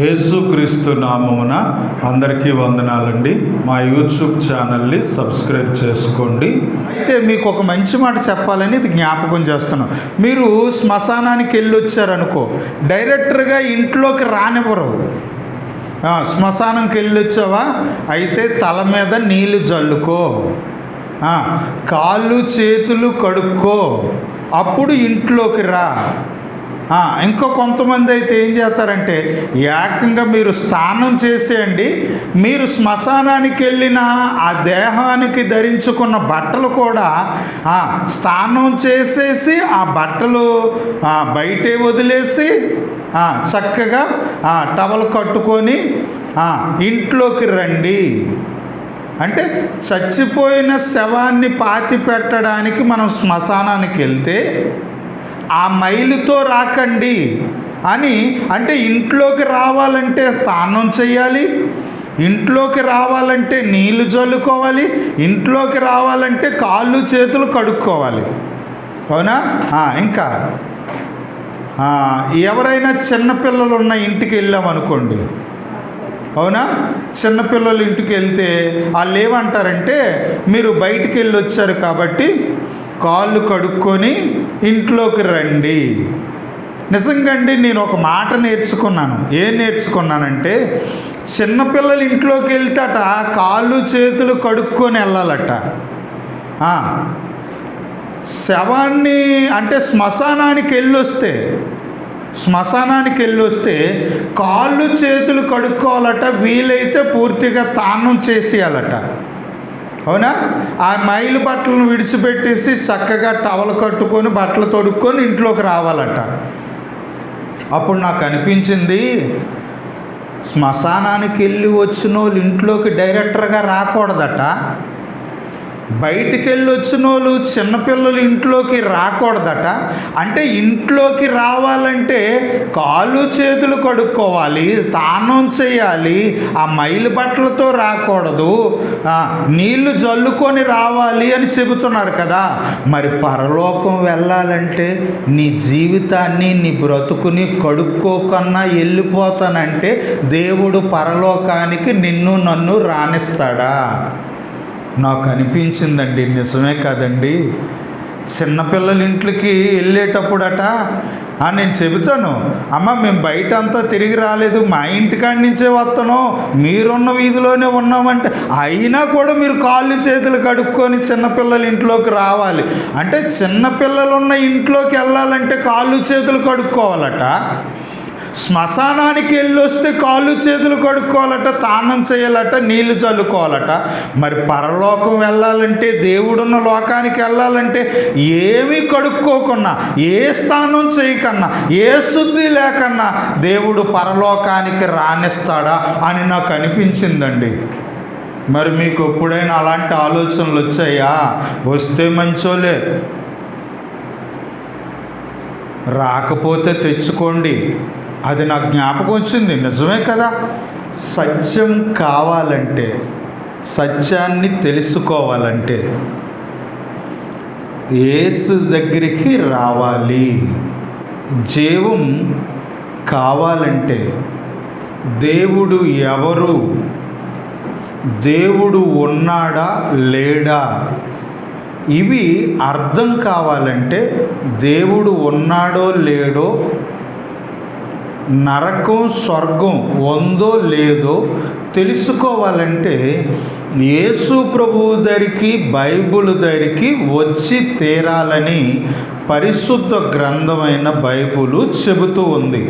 యేసుక్రీస్తు నామమున అందరికీ వందనాలండి. మా యూట్యూబ్ ఛానల్ని సబ్స్క్రైబ్ చేసుకోండి. అయితే మీకు ఒక మంచి మాట చెప్పాలని ఇది జ్ఞాపకం చేస్తున్నాం. మీరు శ్మశానానికి వెళ్ళి వచ్చారనుకో డైరెక్టర్గా ఇంట్లోకి రానివ్వరు. శ్మశానంకి వెళ్ళి వచ్చావా అయితే తల మీద నీళ్ళు జల్లుకో. కాళ్ళు చేతులు కడుక్కో. అప్పుడు ఇంట్లోకి రా. ఇంకా కొంతమంది అయితే ఏం చేస్తారంటే ఏకంగా మీరు స్నానం చేసేయండి మీరు శ్మశానానికి వెళ్ళిన ఆ దేహానికి ధరించుకున్న బట్టలు కూడా స్నానం చేసేసి ఆ బట్టలు బయటే వదిలేసి చక్కగా టవల్ కట్టుకొని ఇంట్లోకి రండి. అంటే చచ్చిపోయిన శవాన్ని పాతి పెట్టడానికి మనం శ్మశానానికి వెళ్తే ఆ మైలుతో రాకండి అని అంటే ఇంట్లోకి రావాలంటే స్నానం చేయాలి ఇంట్లోకి రావాలంటే నీళ్ళు చల్లుకోవాలి ఇంట్లోకి రావాలంటే కాళ్ళు చేతులు కడుక్కోవాలి. అవునా? ఇంకా. ఎవరైనా చిన్నపిల్లలు ఉన్న ఇంటికి వెళ్ళామనుకోండి అవునా? చిన్నపిల్లలు ఇంటికి వెళ్తే వాళ్ళు ఏమంటారంటే మీరు బయటికి వెళ్ళి వచ్చారు కాబట్టి కాళ్ళు కడుక్కొని ఇంట్లోకి రండి. నిజంగా అండి నేను ఒక మాట నేర్చుకున్నాను. ఏం నేర్చుకున్నానంటే చిన్నపిల్లలు ఇంట్లోకి వెళ్తాట కాళ్ళు చేతులు కడుక్కొని వెళ్ళాలట. శవాన్ని అంటే శ్మశానానికి వెళ్ళొస్తే శ్మశానానికి వెళ్ళొస్తే కాళ్ళు చేతులు కడుక్కోవాలట వీలైతే పూర్తిగా తానం చేసేయాలట. అవునా? ఆ మైలు బట్టలను విడిచిపెట్టేసి చక్కగా టవల్ కట్టుకొని బట్టలు తొడుక్కొని ఇంట్లోకి రావాలట. అప్పుడు నాకు అనిపించింది శ్మశానానికి వెళ్ళి వచ్చిన వాళ్ళు ఇంట్లోకి డైరెక్టర్గా రాకూడదట. బయటికి వెళ్ళి వచ్చిన వాళ్ళు చిన్నపిల్లలు ఇంట్లోకి రాకూడదట. అంటే ఇంట్లోకి రావాలంటే కాళ్ళు చేతులు కడుక్కోవాలి తానం చేయాలి ఆ మైలు బట్టలతో రాకూడదు. నీళ్ళు జల్లుకొని రావాలి అని చెబుతున్నారు కదా. మరి పరలోకం వెళ్ళాలంటే నీ జీవితాన్ని నీ బ్రతుకుని కడుక్కోకన్నా వెళ్ళిపోతానంటే దేవుడు పరలోకానికి నిన్ను నన్ను రాణిస్తాడా నాకు అనిపించిందండి నిజమే కాదండి. చిన్నపిల్లల ఇంట్లోకి వెళ్ళేటప్పుడట నేను చెబుతాను అమ్మ మేము బయట అంతా తిరిగి రాలేదు మా ఇంటికాడి నుంచే వస్తాను మీరున్న వీధిలోనే ఉన్నామంటే అయినా కూడా మీరు కాళ్ళు చేతులు కడుక్కొని చిన్నపిల్లల ఇంట్లోకి రావాలి. అంటే చిన్నపిల్లలు ఉన్న ఇంట్లోకి వెళ్ళాలంటే కాళ్ళు చేతులు కడుక్కోవాలట. శ్మశానానికి వెళ్ళి వస్తే కాళ్ళు చేతులు కడుక్కోవాలట తానం చేయాలట నీళ్ళు చల్లుకోవాలట. మరి పరలోకం వెళ్ళాలంటే దేవుడున్న లోకానికి వెళ్ళాలంటే ఏమీ కడుక్కోకున్నా ఏ స్థానం చేయకన్నా ఏ శుద్ధి లేకన్నా దేవుడు పరలోకానికి రాణిస్తాడా అని నాకు అనిపించిందండి. మరి మీకు ఎప్పుడైనా అలాంటి ఆలోచనలు వచ్చాయా? వస్తే మంచోలే రాకపోతే తెచ్చుకోండి. అది నాకు జ్ఞాపకం వచ్చింది. నిజమే కదా? సత్యం కావాలంటే సత్యాన్ని తెలుసుకోవాలంటే ఏసు దగ్గరికి రావాలి. జీవం కావాలంటే దేవుడు ఎవరు? దేవుడు ఉన్నాడా? లేడా? ఇవి అర్థం కావాలంటే దేవుడు ఉన్నాడో లేడో నరకం స్వర్గం ఉందో లేదో తెలుసుకోవాలంటే యేసు ప్రభువు దగ్గరికి బైబుల్ దగ్గరికి వచ్చి తీరాలని పరిశుద్ధ గ్రంథమైన బైబులు చెబుతూ ఉంది.